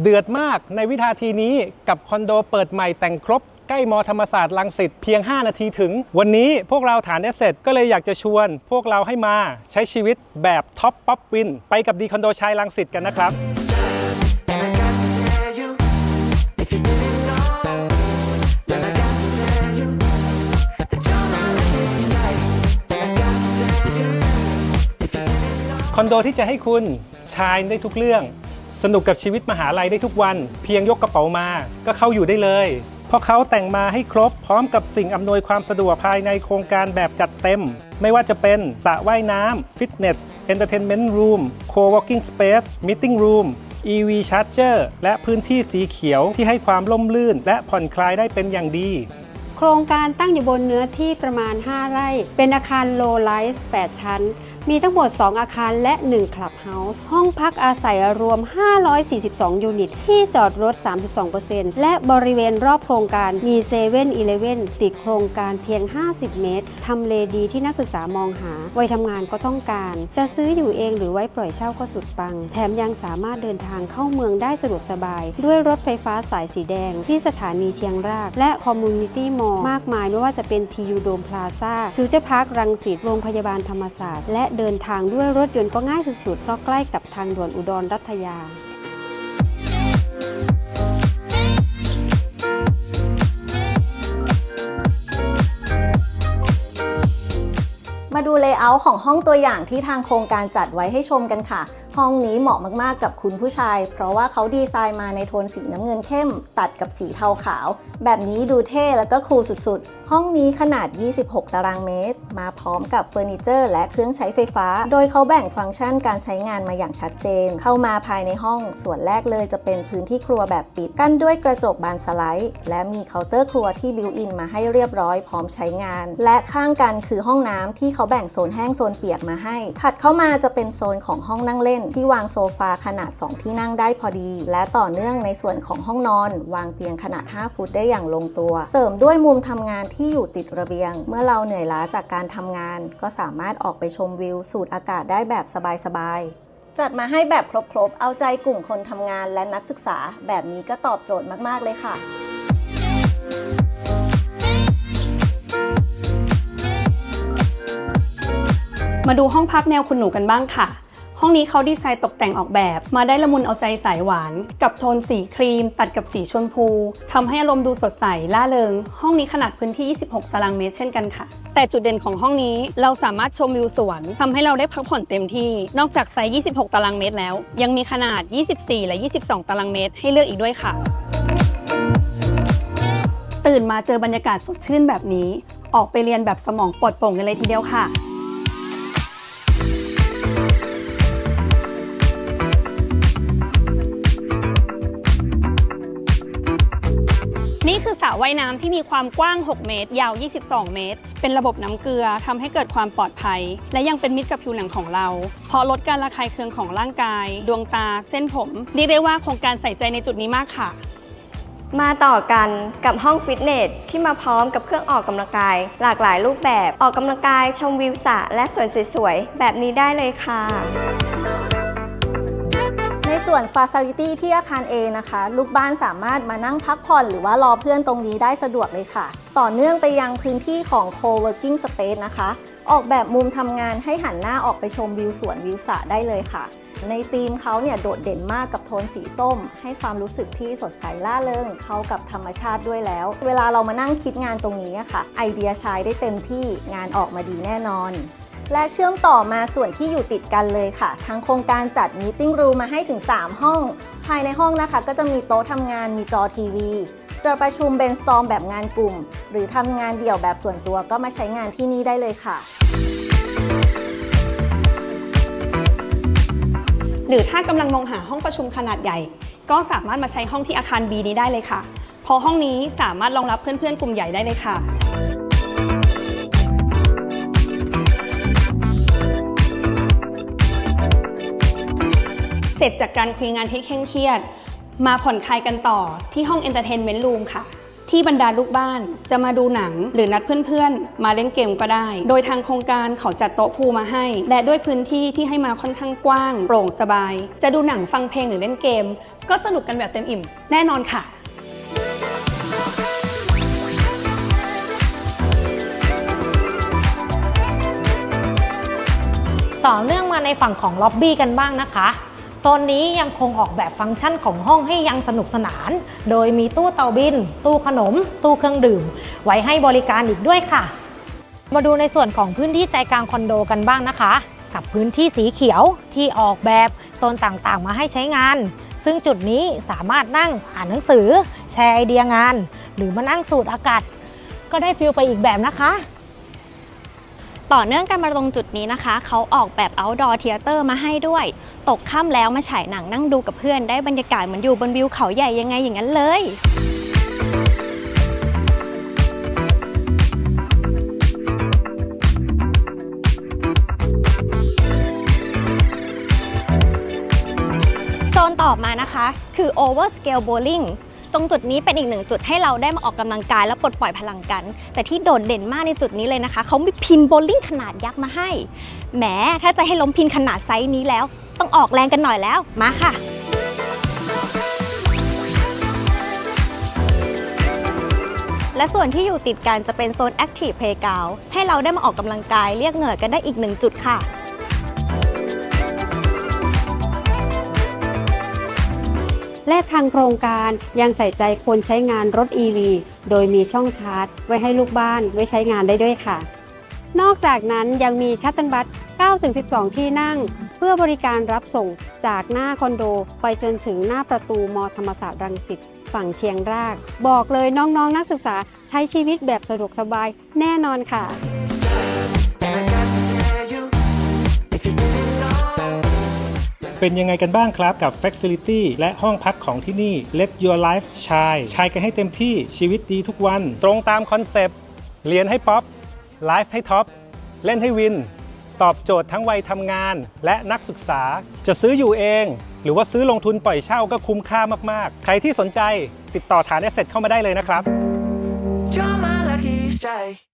เดือดมากในวินาทีนี้กับคอนโดเปิดใหม่แต่งครบ ใกล้มอธรรมศาสตร์ลังสิตเพียง 5 นาทีถึง วันนี้พวกเราฐานเอเซก็เลยอยากจะชวน พวกเราให้มาใช้ชีวิตแบบท็อปป๊อปวิน ไปกับดีคอนโดชายลังสิตกันนะครับ คอนโดที่จะให้คุณชายได้ทุกเรื่อง สนุกกับชีวิตมหาลัยได้ทุกวัน เพียงยกกระเป๋ามา ก็เข้าอยู่ได้เลย เพราะเขาแต่งมาให้ครบพร้อมกับสิ่งอำนวยความสะดวกภายในโครงการแบบจัดเต็ม ไม่ว่าจะเป็นสระว่ายน้ำฟิตเนสเอนเตอร์เทนเมนต์รูมโค working space meeting room EV Charger และพื้นที่สีเขียวที่ให้ความล่มลื่น และผ่อนคลายได้เป็นอย่างดี โครงการตั้งอยู่บนเนื้อที่ประมาณ 5 ไร่ เป็นอาคารโลไลส์8ชั้นมีทั้งหมด 2 อาคารและ 1 คลับเฮาส์ห้องพักอาศัยรวม 542 ยูนิต ที่จอดรถ 32%และบริเวณรอบโครงการมี7 e เ e ่ e อติดโครงการเพียง 50 เมตร ทำเลดีที่นักศึกษามองหา วัยทำงานก็ต้องการ จะซื้ออยู่เองหรือไว้ปล่อยเช่าก็สุดปัง แถมยังสามารถเดินทางเข้าเมืองได้สะดวกสบาย ด้วยรถไฟฟ้าสายสีแดง ที่สถานีเชียงราก และคอมมูนิตี้มอลล์มากมายไม่ว่าจะเป็นทียูโดมพลาซ่าฟิวเจอร์พาร์ครังสิตโรงพยาบาลธรรมศาสตร์และเดินทางด้วยรถยนต์ก็ง่ายสุดๆเพราะใกล้กับทางด่วนอุดรรัตยามาดูเลเยอร์ของห้องตัวอย่างที่ทางโครงการจัดไว้ให้ชมกันค่ะห้องนี้เหมาะมากๆกับคุณผู้ชาย เพราะว่าเขาดีไซน์มาในโทนสีน้ำเงินเข้ม ตัดกับสีเทาขาว แบบนี้ดูเท่แล้วก็คูลสุดๆ ห้องนี้ขนาด 26 ตารางเมตร มาพร้อมกับเฟอร์นิเจอร์ และเครื่องใช้ไฟฟ้า โดยเขาแบ่งฟังก์ชันการใช้งานมาอย่างชัดเจน เข้ามาภายในห้อง ส่วนแรกเลยจะเป็นพื้นที่ครัวแบบปิดกั้นด้วยกระจกบานสไลด์ และมีเคาน์เตอร์ครัวที่บิวอินมาให้เรียบร้อยพร้อมใช้งาน และข้างกันคือห้องน้ำที่เขาแบ่งโซนแห้งโซนเปียกมาให้ ถัดเข้ามาจะเป็นโซนของห้องนั่งเล่นที่วางโซฟาขนาด 2 ที่นั่งได้พอดี และต่อเนื่องในส่วนของห้องนอน วางเตียงขนาด 5 ฟุตได้อย่างลงตัว เสริมด้วยมุมทำงานที่อยู่ติดระเบียง เมื่อเราเหนื่อยล้าจากการทำงาน ก็สามารถออกไปชมวิว สูดอากาศได้แบบสบายๆจัดมาให้แบบครบๆ เอาใจกลุ่มคนทำงานและนักศึกษา แบบนี้ก็ตอบโจทย์มากๆเลยค่ะมาดูห้องพักแนวคุณหนูกันบ้างค่ะ ห้องนี้เขาดีไซน์ตกแต่งออกแบบ มาได้ละมุนเอาใจสายหวาน กับโทนสีครีม ตัดกับสีชมพูทำให้อารมณ์ดูสดใสล่าเริง ห้องนี้ขนาดพื้นที่ 26 ตารางเมตรเช่นกันค่ะ แต่จุดเด่นของห้องนี้เราสามารถชมวิวสวนทำให้เราได้พักผ่อนเต็มที่ นอกจากไซส์ 26 ตารางเมตรแล้ว ยังมีขนาด 24 และ 22 ตารางเมตร ให้เลือกอีกด้วยค่ะตื่นมาเจอบรรยากาศสดชื่นแบบนี้ ออกไปเรียนแบบสมองปลดโปร่งกันเลยทีเดียวค่ะ คือสระว่ายน้ำที่มีความกว้าง 6 เมตร ยาว 22 เมตร เป็นระบบน้ำเกลือทำให้เกิดความปลอดภัย และยังเป็นมิตรกับผิวหนังของเรา เพราะลดการระคายเคืองของร่างกาย ดวงตา เส้นผมเรียกได้ว่าโครงการใส่ใจในจุดนี้มากค่ะ มาต่อกันกับห้องฟิตเนสที่มาพร้อมกับเครื่องออกกำลังกาย หลากหลายรูปแบบออกกำลังกายชมวิวสระและสวนสวยๆแบบนี้ได้เลยค่ะ ส่วน Facility ที่อาคาร A นะคะ ลูกบ้านสามารถมานั่งพักผ่อนหรือว่ารอเพื่อนตรงนี้ได้สะดวกเลยค่ะ ต่อเนื่องไปยังพื้นที่ของ Co-working Space นะคะ ออกแบบมุมทำงานให้หันหน้าออกไปชมวิวสวนวิวสระได้เลยค่ะ ในธีมเขาเนี่ยโดดเด่นมากกับโทนสีส้ม ให้ความรู้สึกที่สดใสล่าเริงเข้ากับธรรมชาติด้วยแล้ว เวลาเรามานั่งคิดงานตรงนี้อะค่ะ ไอเดียใช้ได้เต็มที่งานออกมาดีแน่นอน และเชื่อมต่อมาส่วนที่อยู่ติดกันเลยค่ะ ทางโครงการจัดมีติ้งรูมมาให้ถึง 3 ห้อง ภายในห้องนะคะ ก็จะมีโต๊ะทำงานมีจอทีวีจะประชุมเบนสตอมแบบงานกลุ่ม หรือทำงานเดี่ยวแบบส่วนตัวก็มาใช้งานที่นี่ได้เลยค่ะ หรือถ้ากำลังมองหาห้องประชุมขนาดใหญ่ ก็สามารถมาใช้ห้องที่อาคาร B นี้ได้เลยค่ะ เพราะห้องนี้สามารถรองรับเพื่อนๆ กลุ่มใหญ่ได้เลยค่ะ ร็จจากการคุยงานที่เคร่งเครียด มาผ่อนคลายกันต่อที่ห้อง Entertainment Room ค่ะ ที่บรรดาลูกบ้านจะมาดูหนังหรือนัดเพื่อนๆ มาเล่นเกมก็ได้ โดยทางโครงการเขาจัดโต๊ะพูมาให้ และด้วยพื้นที่ที่ให้มาค่อนข้างกว้าง โปร่งสบาย จะดูหนังฟังเพลงหรือเล่นเกม ก็สนุกกันแบบเต็มอิ่ม แน่นอนค่ะต่อเนื่องมาในฝั่งของล็อบบี้กันบ้างนะคะ โซนนี้ยังคงออกแบบฟังก์ชันของห้องให้ยังสนุกสนาน โดยมีตู้เตาบิน ตู้ขนม ตู้เครื่องดื่ม ไว้ให้บริการอีกด้วยค่ะ มาดูในส่วนของพื้นที่ใจกลางคอนโดกันบ้างนะคะ กับพื้นที่สีเขียวที่ออกแบบโซนต่างๆ มาให้ใช้งาน ซึ่งจุดนี้สามารถนั่งอ่านหนังสือ แชร์ไอเดียงาน หรือมานั่งสูดอากาศ ก็ได้ฟิลไปอีกแบบนะคะ ต่อเนื่องกันมาตรงจุดนี้นะคะ เขาออกแบบ outdoor theater มาให้ด้วย ตกค่ำแล้วมาฉายหนังนั่งดูกับเพื่อนได้บรรยากาศเหมือนอยู่บนวิวเขาใหญ่ยังไงอย่างนั้นเลยโซนต่อมานะคะ คือ overscale bowling ตรงจุดนี้เป็นอีกหนึ่งจุดให้เราได้มาออกกำลังกายและปลดปล่อยพลังกัน แต่ที่โดดเด่นมากในจุดนี้เลยนะคะ เขามีพินโบลิ่งขนาดยักษ์มาให้ แหม ถ้าจะให้ล้มพินขนาดไซส์นี้แล้ว ต้องออกแรงกันหน่อยแล้ว มาค่ะและส่วนที่อยู่ติดกันจะเป็นโซน Active Playground ให้เราได้มาออกกำลังกายเรียกเหงื่อกันได้อีกหนึ่งจุดค่ะ และทางโครงการยังใส่ใจคนใช้งานรถ EV โดยมีช่องชาร์จ ไว้ให้ลูกบ้านไว้ใช้งานได้ด้วยค่ะ นอกจากนั้นยังมีชัตเติลบัส9-12 ที่นั่ง เพื่อบริการรับส่งจากหน้าคอนโด ไปจนถึงหน้าประตูมธรรมศาสตร์รังสิตฝั่งเชียงราก บอกเลยน้องๆนนักศึกษาใช้ชีวิตแบบสะดวกสบายแน่นอนค่ะ เป็นยังไงกันบ้างครับกับ Facility และห้องพักของที่นี่ Let Your Life Shine ชายกันให้เต็มที่ชีวิตดีทุกวัน ตรงตามคอนเซปต์เรียนให้ป๊อปไลฟ์ให้ท็อปเล่นให้วิน ตอบโจทย์ทั้งวัยทำงาน และนักศึกษาจะซื้ออยู่เอง หรือว่าซื้อลงทุนปล่อยเช่าก็คุ้มค่ามากๆ ใครที่สนใจติดต่อฐานแอสเซทเข้ามาได้เลยนะครับ You're my lucky strike.